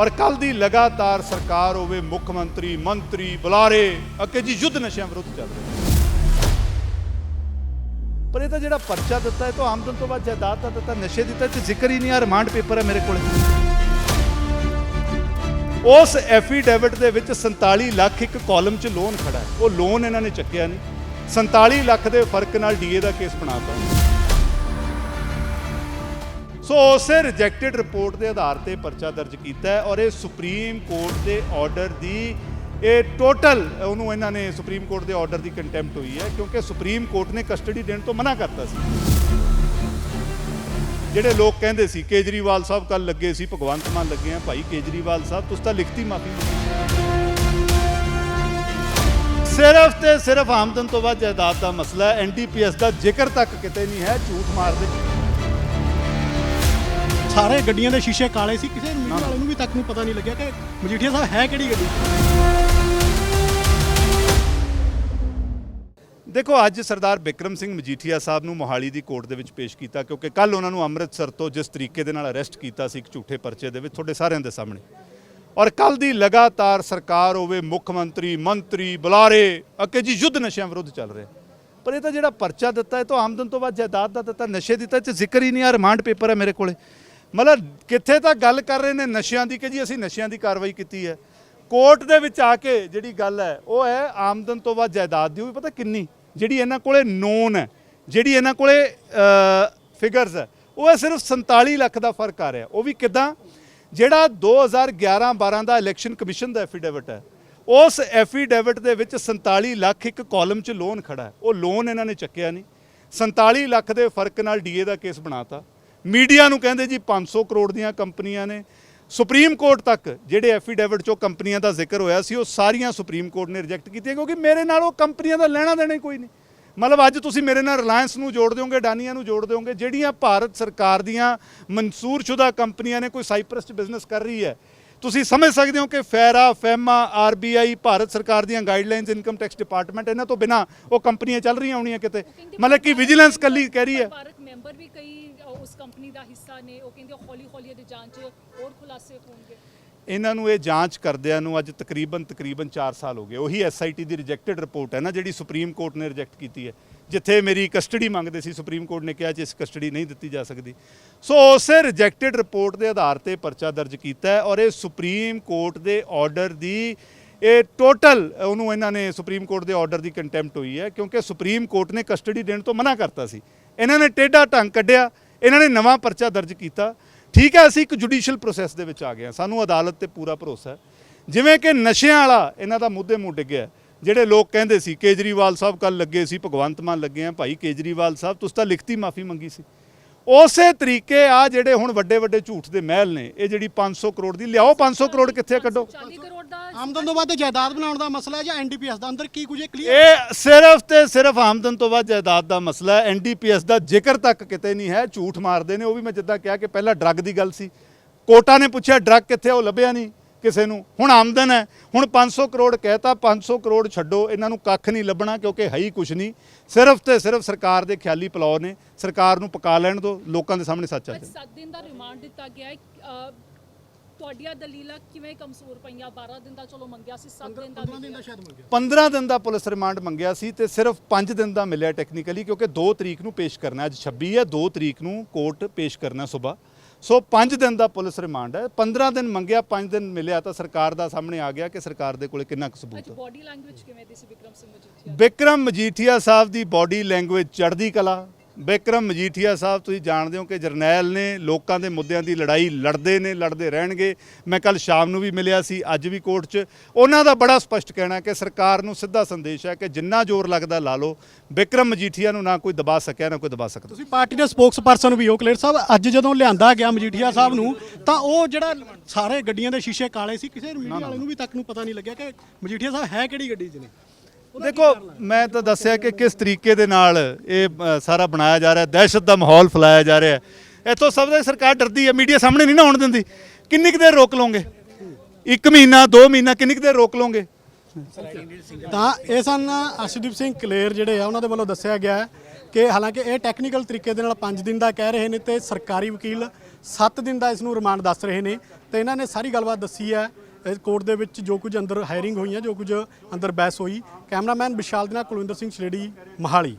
ਔਰ ਕੱਲ ਦੀ ਲਗਾਤਾਰ ਸਰਕਾਰ ਹੋਵੇ, ਮੁੱਖ ਮੰਤਰੀ ਮੰਤਰੀ, ਬੁਲਾਰੇ, ਅੱਗੇ ਜੀ ਯੁੱਧ ਨਸ਼ਿਆਂ ਵਿਰੁੱਧ ਚੱਲ ਰਿਹਾ ਪਰ ਇਹ ਤਾਂ ਜਿਹੜਾ ਪਰਚਾ ਦਿੱਤਾ ਹੈ ਤਾਂ ਆਮਦਨ ਤੋਂ ਬਾਅਦ ਜਾਇਦਾਦ ਦਾ ਦਿੱਤਾ, ਨਸ਼ੇ ਦਿੱਤਾ ਤੇ ਜ਼ਿਕਰ ਹੀ ਨਹੀਂ ਆ ਰਿਮਾਂਡ ਪੇਪਰ ਹੈ ਮੇਰੇ ਕੋਲ। ਉਸ ਐਫੀਡੇਵਿਟ ਦੇ ਵਿੱਚ 47 ਲੱਖ ਇੱਕ ਕਾਲਮ 'ਚ ਲੋਨ ਖੜਾ ਹੈ। ਉਹ ਲੋਨ ਇਹਨਾਂ ਨੇ ਚੱਕਿਆ ਨਹੀਂ। 47 ਲੱਖ ਦੇ ਫ਼ਰਕ ਨਾਲ ਡੀਏ ਦਾ ਕੇਸ ਬਣਾਤਾ ਸੋ ਉਸੇ ਰਿਜੈਕਟਡ ਰਿਪੋਰਟ ਦੇ ਆਧਾਰ ਤੇ ਪਰਚਾ ਦਰਜ ਕੀਤਾ ਹੈ ਔਰ ਇਹ ਸੁਪਰੀਮ ਕੋਰਟ ਦੇ ਆਰਡਰ ਦੀ ਇਹ ਟੋਟਲ ਉਹਨੂੰ ਇਹਨਾਂ ਨੇ ਸੁਪਰੀਮ ਕੋਰਟ ਦੇ ਆਰਡਰ ਦੀ ਕੰਟੈਂਪਟ ਹੋਈ ਹੈ ਕਿਉਂਕਿ ਸੁਪਰੀਮ ਕੋਰਟ ਨੇ ਕਸਟਡੀ ਦੇਣ ਤੋਂ ਮਨਾ ਕਰਤਾ ਸੀ। ਜਿਹੜੇ ਲੋਕ ਕਹਿੰਦੇ ਸੀ, ਕੇਜਰੀਵਾਲ ਸਾਹਿਬ ਕੱਲ ਲੱਗੇ ਸੀ, ਭਗਵੰਤ ਮਾਨ ਲੱਗੇ ਆ, ਭਾਈ ਕੇਜਰੀਵਾਲ ਸਾਹਿਬ, ਤੁਸੀਂ ਤਾਂ ਲਿਖਤੀ ਮਾਫੀ ਸਿਰਫ ਤੇ ਸਿਰਫ ਆਮਦਨ ਤੋਂ ਬਾਅਦ ਜਾਇਦਾਦ ਦਾ ਮਸਲਾ ਹੈ ਐਨਡੀਪੀਐਸ ਦਾ ਜ਼ਿਕਰ ਤੱਕ ਕਿਤੇ ਨਹੀਂ ਹੈ, ਝੂਠ ਮਾਰਦੇ। ਸਾਰੇ ਗੱਡੀਆਂ ਦੇ ਸ਼ੀਸ਼ੇ ਕਾਲੇ ਸੀ ਕਿਸੇ ਮੀਡੀਆ ਵਾਲੇ ਨੂੰ ਵੀ ਤੱਕ ਨੂੰ ਪਤਾ ਨਹੀਂ ਲੱਗਿਆ ਕਿ ਮਜੀਠੀਆ ਸਾਹਿਬ ਹੈ ਕਿਹੜੀ ਗੱਡੀ? ਦੇਖੋ ਅੱਜ ਸਰਦਾਰ ਬਿਕਰਮ ਸਿੰਘ ਮਜੀਠੀਆ ਸਾਹਿਬ ਨੂੰ ਮੋਹਾਲੀ ਦੀ ਕੋਰਟ ਦੇ ਵਿੱਚ ਪੇਸ਼ ਕੀਤਾ ਕਿਉਂਕਿ ਕੱਲ ਉਹਨਾਂ ਨੂੰ ਅੰਮ੍ਰਿਤਸਰ ਤੋਂ ਜਿਸ ਤਰੀਕੇ ਦੇ ਨਾਲ ਅਰੈਸਟ ਕੀਤਾ ਸੀ ਇੱਕ ਝੂਠੇ ਪਰਚੇ ਦੇ ਵਿੱਚ ਤੁਹਾਡੇ ਸਾਰਿਆਂ ਦੇ ਸਾਹਮਣੇ। ਔਰ ਕੱਲ ਦੀ ਲਗਾਤਾਰ ਸਰਕਾਰ ਹੋਵੇ ਮੁੱਖ ਮੰਤਰੀ ਮੰਤਰੀ ਬੁਲਾਰੇ ਅੱਗੇ ਜੀ ਯੁੱਧ ਨਸ਼ਿਆਂ ਵਿਰੁੱਧ ਚੱਲ ਰਿਹਾ। ਪਰ ਇਹ ਤਾਂ ਜਿਹੜਾ ਪਰਚਾ ਦਿੱਤਾ ਹੈ ਤਾਂ ਆਮਦਨ ਤੋਂ ਬਾਅਦ ਜਾਇਦਾਦ ਦਾ ਦਿੱਤਾ ਨਸ਼ੇ ਦਿੱਤਾ ਇਹ 'ਚ ਜ਼ਿਕਰ ਹੀ ਨਹੀਂ ਆ ਰਿਮਾਂਡ ਪੇਪਰ ਹੈ ਮੇਰੇ ਕੋਲੇ। ਮਤਲਬ ਕਿੱਥੇ ਤਾਂ ਗੱਲ ਕਰ ਰਹੇ ਨੇ ਨਸ਼ਿਆਂ ਦੀ ਕਿ ਜੀ ਅਸੀਂ ਨਸ਼ਿਆਂ ਦੀ ਕਾਰਵਾਈ ਕੀਤੀ ਹੈ। ਕੋਰਟ ਦੇ ਵਿੱਚ ਆ ਕੇ ਜਿਹੜੀ ਗੱਲ ਹੈ, ਉਹ ਹੈ ਆਮਦਨ ਤੋਂ ਬਾਅਦ ਜਾਇਦਾਦ ਦੀ, ਉਹ ਵੀ ਪਤਾ ਕਿੰਨੀ? ਜਿਹੜੀ ਇਹਨਾਂ ਕੋਲੇ ਨੋਨ ਹੈ, ਜਿਹੜੀ ਇਹਨਾਂ ਕੋਲੇ ਫਿਗਰਸ ਹੈ, ਉਹ ਹੈ ਸਿਰਫ 47 ਲੱਖ ਦਾ ਫ਼ਰਕ ਆ ਰਿਹਾ। ਉਹ ਵੀ ਕਿਦਾਂ? ਜਿਹੜਾ 2011-12 ਦਾ ਇਲੈਕਸ਼ਨ ਕਮਿਸ਼ਨ ਦਾ ਐਫੀਡੇਵਿਟ ਹੈ, ਉਸ ਐਫੀਡੇਵਿਟ ਦੇ ਵਿੱਚ 47 ਲੱਖ ਇੱਕ ਕਾਲਮ 'ਚ ਲੋਨ ਖੜਾ ਹੈ। ਉਹ ਲੋਨ ਇਹਨਾਂ ਨੇ ਚੱਕਿਆ ਨਹੀਂ। 47 ਲੱਖ ਦੇ ਫ਼ਰਕ ਨਾਲ ਡੀਏ ਦਾ ਕੇਸ ਬਣਾਤਾ। ਮੀਡੀਆ ਨੂੰ ਕਹਿੰਦੇ ਜੀ 500 ਕਰੋੜ ਦੀਆਂ ਕੰਪਨੀਆਂ ਨੇ। ਸੁਪਰੀਮ ਕੋਰਟ ਤੱਕ ਜਿਹੜੇ ਐਫੀਡੇਵਿਟ 'ਚੋਂ ਕੰਪਨੀਆਂ ਦਾ ਜ਼ਿਕਰ ਹੋਇਆ ਸੀ, ਉਹ ਸਾਰੀਆਂ ਸੁਪਰੀਮ ਕੋਰਟ ਨੇ ਰਿਜੈਕਟ ਕੀਤੀਆਂ ਕਿਉਂਕਿ ਮੇਰੇ ਨਾਲ ਉਹ ਕੰਪਨੀਆਂ ਦਾ ਲੈਣਾ ਦੇਣਾ ਹੀ ਕੋਈ ਨਹੀਂ। ਮਤਲਬ ਅੱਜ ਤੁਸੀਂ ਮੇਰੇ ਨਾਲ ਰਿਲਾਇੰਸ ਨੂੰ ਜੋੜ ਦਿਓਗੇ, ਡਾਨੀਆਂ ਨੂੰ ਜੋੜ ਦਿਓਗੇ, ਜਿਹੜੀਆਂ ਭਾਰਤ ਸਰਕਾਰ ਦੀਆਂ ਮਨਸੂਰਸ਼ੁਦਾ ਕੰਪਨੀਆਂ ਨੇ, ਕੋਈ ਸਾਈਪਰਸ 'ਚ ਬਿਜ਼ਨਸ ਕਰ ਰਹੀ ਹੈ ਤੁਸੀਂ ਸਮਝ ਸਕਦੇ ਹੋ ਕਿ ਫੈਰਾ ਫੈਮਾ ਆਰਬੀਆਈ ਭਾਰਤ ਸਰਕਾਰ ਦੀਆਂ ਗਾਈਡਲਾਈਨਸ ਇਨਕਮ ਟੈਕਸ ਡਿਪਾਰਟਮੈਂਟ ਇਹਨਾਂ ਤੋਂ ਬਿਨਾ ਉਹ ਕੰਪਨੀਆਂ ਚੱਲ ਰਹੀਆਂ ਹੋਣੀਆਂ ਕਿਤੇ। ਮਤਲਬ ਕਿ ਵਿਜੀਲੈਂਸ ਕੱਲੀ ਕਹਿ ਰਹੀ ਹੈ। ਭਾਰਤ ਮੈਂਬਰ ਵੀ ਕਈ ਅ, ਉਸ ਕੰਪਨੀ ਦਾ ਹਿੱਸਾ ਨੇ ਉਹ ਕਹਿੰਦੇ ਹੌਲੀ ਹੌਲੀ ਇਹਦੀ ਜਾਂਚ ਹੋਰ ਖੁਲਾਸੇ ਹੋਣਗੇ। ਇਹਨਾਂ ਨੂੰ ਇਹ ਜਾਂਚ ਕਰਦਿਆਂ ਨੂੰ ਅੱਜ ਤਕਰੀਬਨ ਤਕਰੀਬਨ 4 ਸਾਲ ਹੋ ਗਏ। ਉਹੀ ਐਸਆਈਟੀ ਦੀ ਰਿਜੈਕਟਡ ਰਿਪੋਰਟ ਹੈ ਨਾ ਜਿਹੜੀ ਸੁਪਰੀਮ ਕੋਰਟ ਨੇ ਰਿਜੈਕਟ ਕੀਤੀ ਹੈ। ਜਿੱਥੇ ਮੇਰੀ ਕਸਟਡੀ ਮੰਗਦੇ ਸੀ, ਸੁਪਰੀਮ ਕੋਰਟ ਨੇ ਕਿਹਾ ਜੀ ਇਸ ਕਸਟਡੀ ਨਹੀਂ ਦਿੱਤੀ ਜਾ ਸਕਦੀ। ਸੋ ਉਸੇ ਰਿਜੈਕਟਡ ਰਿਪੋਰਟ ਦੇ ਆਧਾਰ ਤੇ ਪਰਚਾ ਦਰਜ ਕੀਤਾ ਹੈ ਔਰ ਇਹ ਸੁਪਰੀਮ ਕੋਰਟ ਦੇ ਆਰਡਰ ਦੀ ਇਹ ਟੋਟਲ ਉਹਨੂੰ ਇਹਨਾਂ ਨੇ ਸੁਪਰੀਮ ਕੋਰਟ ਦੇ ਆਰਡਰ ਦੀ ਕੰਟੈਂਪਟ ਹੋਈ ਹੈ ਕਿਉਂਕਿ ਸੁਪਰੀਮ ਕੋਰਟ ਨੇ ਕਸਟਡੀ ਦੇਣ ਤੋਂ ਮਨਾ ਕਰਤਾ ਸੀ। ਇਹਨਾਂ ਨੇ ਟੇਢਾ ਢੰਗ ਕੱਢਿਆ, ਇਹਨਾਂ ਨੇ ਨਵਾਂ ਪਰਚਾ ਦਰਜ ਕੀਤਾ। ਠੀਕ ਹੈ, ਅਸੀਂ ਇੱਕ ਜੁਡੀਸ਼ੀਅਲ ਪ੍ਰੋਸੈਸ ਦੇ ਵਿੱਚ ਆ ਗਏ ਹਾਂ। ਸਾਨੂੰ ਅਦਾਲਤ ਤੇ ਪੂਰਾ ਭਰੋਸਾ ਹੈ। ਜਿਵੇਂ ਕਿ ਨਸ਼ਿਆਂ ਵਾਲਾ ਇਹਨਾਂ ਦਾ ਮੁੱਦੇ ਮੂੰਹ ਡਿੱਗਿਆ ਜਿਹੜੇ ਲੋਕ ਕਹਿੰਦੇ ਸੀ ਕੇਜਰੀਵਾਲ ਸਾਹਿਬ ਕੱਲ ਲੱਗੇ ਸੀ ਭਗਵੰਤ ਮਾਨ ਲੱਗੇ ਆ ਭਾਈ ਕੇਜਰੀਵਾਲ ਸਾਹਿਬ ਤੁਸੀਂ ਤਾਂ ਲਿਖਤੀ ਮਾਫੀ ਮੰਗੀ ਸੀ। ਉਸੇ ਤਰੀਕੇ ਆ ਜਿਹੜੇ ਹੁਣ ਵੱਡੇ ਵੱਡੇ ਝੂਠ ਦੇ ਮਹਿਲ ਨੇ ਇਹ ਜਿਹੜੀ 500 ਕਰੋੜ ਦੀ ਲਿਆਓ 500 ਕਰੋੜ ਕਿੱਥੇ ਕੱਢੋ। 40 ਕਰੋੜ ਦਾ ਆਮਦਨ ਤੋਂ ਵੱਧ ਜਾਇਦਾਦ ਬਣਾਉਣ ਦਾ ਮਸਲਾ ਹੈ ਜਾਂ ਐਨਡੀਪੀਐਸ ਦਾ? ਅੰਦਰ ਕੀ ਕੁਝ ਕਲੀਅਰ ਇਹ ਸਿਰਫ ਤੇ ਸਿਰਫ ਆਮਦਨ ਤੋਂ ਬਾਅਦ ਜਾਇਦਾਦ ਦਾ ਮਸਲਾ ਹੈ। ਐਨਡੀਪੀਐਸ ਦਾ ਜ਼ਿਕਰ ਤੱਕ ਕਿਤੇ ਨਹੀਂ ਹੈ ਝੂਠ ਮਾਰਦੇ ਨੇ। ਉਹ ਵੀ ਮੈਂ ਜਿੱਦਾਂ ਕਿਹਾ ਕਿ ਪਹਿਲਾਂ ਡਰੱਗ ਦੀ ਗੱਲ ਸੀ। ਕੋਟਾ ਨੇ ਪੁੱਛਿਆ ਡਰੱਗ ਕਿੱਥੇ? ਉਹ ਲੱਭਿਆ ਨਹੀਂ। ਕਿਸੇ ਨੂੰ। ਹੁਣ ਆਮਦਨ ਹੈ। ਹੁਣ 500 ਕਰੋੜ ਕਹਿਤਾ 500 ਕਰੋੜ ਛੱਡੋ। ਇਹਨਾਂ ਨੂੰ ਕੱਖ ਨਹੀਂ ਲੱਭਣਾ ਕਿਉਂਕਿ ਹੈ ਹੀ ਕੁਝ ਨਹੀਂ। ਸਿਰਫ ਤੇ ਸਿਰਫ ਸਰਕਾਰ ਦੇ ਖਿਆਲੀ ਪਲਾਓ ਨੇ। ਸਰਕਾਰ ਨੂੰ ਪਕਾ ਲੈਣ ਦਿਓ ਲੋਕਾਂ ਦੇ ਸਾਹਮਣੇ ਸੱਚ ਆ ਅੱਜ ਜਾਏ 7 ਦਿਨ ਦਾ ਰਿਮਾਂਡ ਦਿੱਤਾ ਗਿਆ ਹੈ। ਤੁਹਾਡੀਆਂ ਦਲੀਲਾਂ ਕਿਵੇਂ ਕਮਜ਼ੋਰ ਪਈਆਂ? 12 ਦਿਨ ਦਾ ਚਲੋ ਮੰਗਿਆ ਸੀ 7 ਦਿਨ ਦਾ 15 ਦਿਨ ਦਾ। ਸ਼ਾਇਦ ਮੰਗਿਆ। 15 ਦਿਨ ਦਾ ਪੁਲਿਸ ਰਿਮਾਂਡ ਮੰਗਿਆ ਸੀ ਤੇ ਸਿਰਫ 5 ਦਿਨ ਦਾ ਮਿਲਿਆ ਟੈਕਨੀਕਲੀ ਕਿਉਂਕਿ 2 ਤਰੀਕ ਨੂੰ ਪੇਸ਼ ਕਰਨਾ। ਅੱਜ 26 ਹੈ। 2 ਤਰੀਕ ਨੂੰ ਕੋਰਟ ਪੇਸ਼ ਕਰਨਾ ਸਵੇਰ। ਸੋ 5 ਦਿਨ ਦਾ ਪੁਲਿਸ ਰਿਮਾਂਡ ਹੈ। 15 ਦਿਨ ਮੰਗਿਆ 5 ਦਿਨ ਮਿਲਿਆ ਤਾਂ ਸਰਕਾਰ ਦਾ ਸਾਹਮਣੇ ਆ ਗਿਆ ਕਿ ਸਰਕਾਰ ਦੇ ਕੋਲੇ ਕਿੰਨਾ ਕੁ ਸਬੂਤ ਹੈ। ਬਾਡੀ ਲੈਂਗੁਏਜ ਕਿਵੇਂ ਦੀ ਸੀ? ਵਿਕਰਮ ਸਿੰਘ ਮਜੀਠੀਆ ਬਿਕਰਮ ਮਜੀਠੀਆ ਸਾਹਿਬ ਦੀ ਬਾਡੀ ਲੈਂਗੁਏਜ ਚੜ੍ਹਦੀ ਕਲਾ ਬਿਕਰਮ ਮਜੀਠੀਆ ਸਾਹਿਬ ਤੁਸੀਂ ਜਾਣਦੇ ਹੋ ਕਿ ਜਰਨੈਲ ਨੇ ਲੋਕਾਂ ਦੇ ਮੁੱਦਿਆਂ ਦੀ ਲੜਾਈ ਲੜਦੇ ਨੇ ਲੜਦੇ ਰਹਿਣਗੇ। ਮੈਂ ਕੱਲ ਸ਼ਾਮ ਨੂੰ ਵੀ ਮਿਲਿਆ ਸੀ ਅੱਜ ਵੀ ਕੋਰਟ 'ਚ। ਉਹਨਾਂ ਦਾ ਬੜਾ ਸਪਸ਼ਟ ਕਹਿਣਾ ਕਿ ਸਰਕਾਰ ਨੂੰ ਸਿੱਧਾ ਸੰਦੇਸ਼ ਹੈ ਕਿ ਜਿੰਨਾ ਜ਼ੋਰ ਲੱਗਦਾ ਲਾ ਲਓ। ਬਿਕਰਮ ਮਜੀਠੀਆ ਨੂੰ ਨਾ ਕੋਈ ਦਬਾ ਸਕਿਆ ਨਾ ਕੋਈ ਦਬਾ ਸਕਦਾ। ਤੁਸੀਂ ਪਾਰਟੀ ਦੇ ਸਪੋਕਸਪਰਸਨ ਵੀ ਹੋ ਕਲੀਅਰ ਸਾਹਿਬ। ਅੱਜ ਜਦੋਂ ਲਿਆਂਦਾ ਗਿਆ ਮਜੀਠੀਆ ਸਾਹਿਬ ਨੂੰ ਤਾਂ ਉਹ ਜਿਹੜਾ ਸਾਰੇ ਗੱਡੀਆਂ ਦੇ ਸ਼ੀਸ਼ੇ ਕਾਲੇ ਸੀ ਕਿਸੇ ਮੀਡੀਆ ਵਾਲੇ ਨੂੰ। ਵੀ ਤੱਕ ਨੂੰ ਪਤਾ ਨਹੀਂ ਲੱਗਿਆ ਕਿ ਮਜੀਠੀਆ ਸਾਹਿਬ ਹੈ ਕਿਹੜੀ ਗੱਡੀ 'ਚ ਨੇ। ਦੇਖੋ ਮੈਂ ਤਾਂ ਦੱਸਿਆ ਕਿ ਕਿਸ ਤਰੀਕੇ ਦੇ ਨਾਲ ਇਹ ਸਾਰਾ ਬਣਾਇਆ ਜਾ ਰਿਹਾ, ਦਹਿਸ਼ਤ ਦਾ ਮਾਹੌਲ ਫੈਲਾਇਆ ਜਾ ਰਿਹਾ। ਹੈ ਇੱਥੋਂ ਸਭ ਦਾ ਸਰਕਾਰ ਡਰਦੀ ਹੈ, ਮੀਡੀਆ ਸਾਹਮਣੇ ਨਹੀਂ ਨਾ ਆਉਣ ਦਿੰਦੀ। ਕਿੰਨੀ ਕੁ ਦੇਰ ਰੋਕ ਲਓਗੇ? ਇੱਕ ਮਹੀਨਾ, ਦੋ ਮਹੀਨਾ, ਕਿੰਨੀ ਕੁ ਦੇਰ ਰੋਕ ਲਓਗੇ? ਤਾਂ ਇਹ ਸਨ ਅਰਸ਼ਦੀਪ ਸਿੰਘ ਕਲੇਰ ਜਿਹੜੇ ਆ, ਉਹਨਾਂ ਦੇ ਵੱਲੋਂ ਦੱਸਿਆ ਗਿਆ ਹੈ ਕਿ ਹਾਲਾਂਕਿ ਇਹ ਟੈਕਨੀਕਲ ਤਰੀਕੇ ਦੇ ਨਾਲ 5 ਦਿਨ ਦਾ ਕਹਿ ਰਹੇ ਨੇ ਤੇ ਸਰਕਾਰੀ ਵਕੀਲ 7 ਦਿਨ ਦਾ ਇਸ ਨੂੰ ਰਿਮਾਂਡ ਦੱਸ ਰਹੇ ਨੇ ਤੇ ਇਹਨਾਂ ਨੇ ਸਾਰੀ ਗੱਲਬਾਤ ਦੱਸੀ ਹੈ ਕੋਰਟ ਦੇ ਵਿੱਚ ਜੋ ਕੁਝ ਅੰਦਰ ਹਾਇਰਿੰਗ ਹੋਈਆਂ, ਜੋ ਕੁਝ ਅੰਦਰ ਬਹਿਸ ਹੋਈ, ਕੈਮਰਾਮੈਨ ਵਿਸ਼ਾਲ ਦੇ ਨਾਲ ਕੁਲਵਿੰਦਰ ਸਿੰਘ ਛਲੇੜੀ ਮਹਾਲੀ।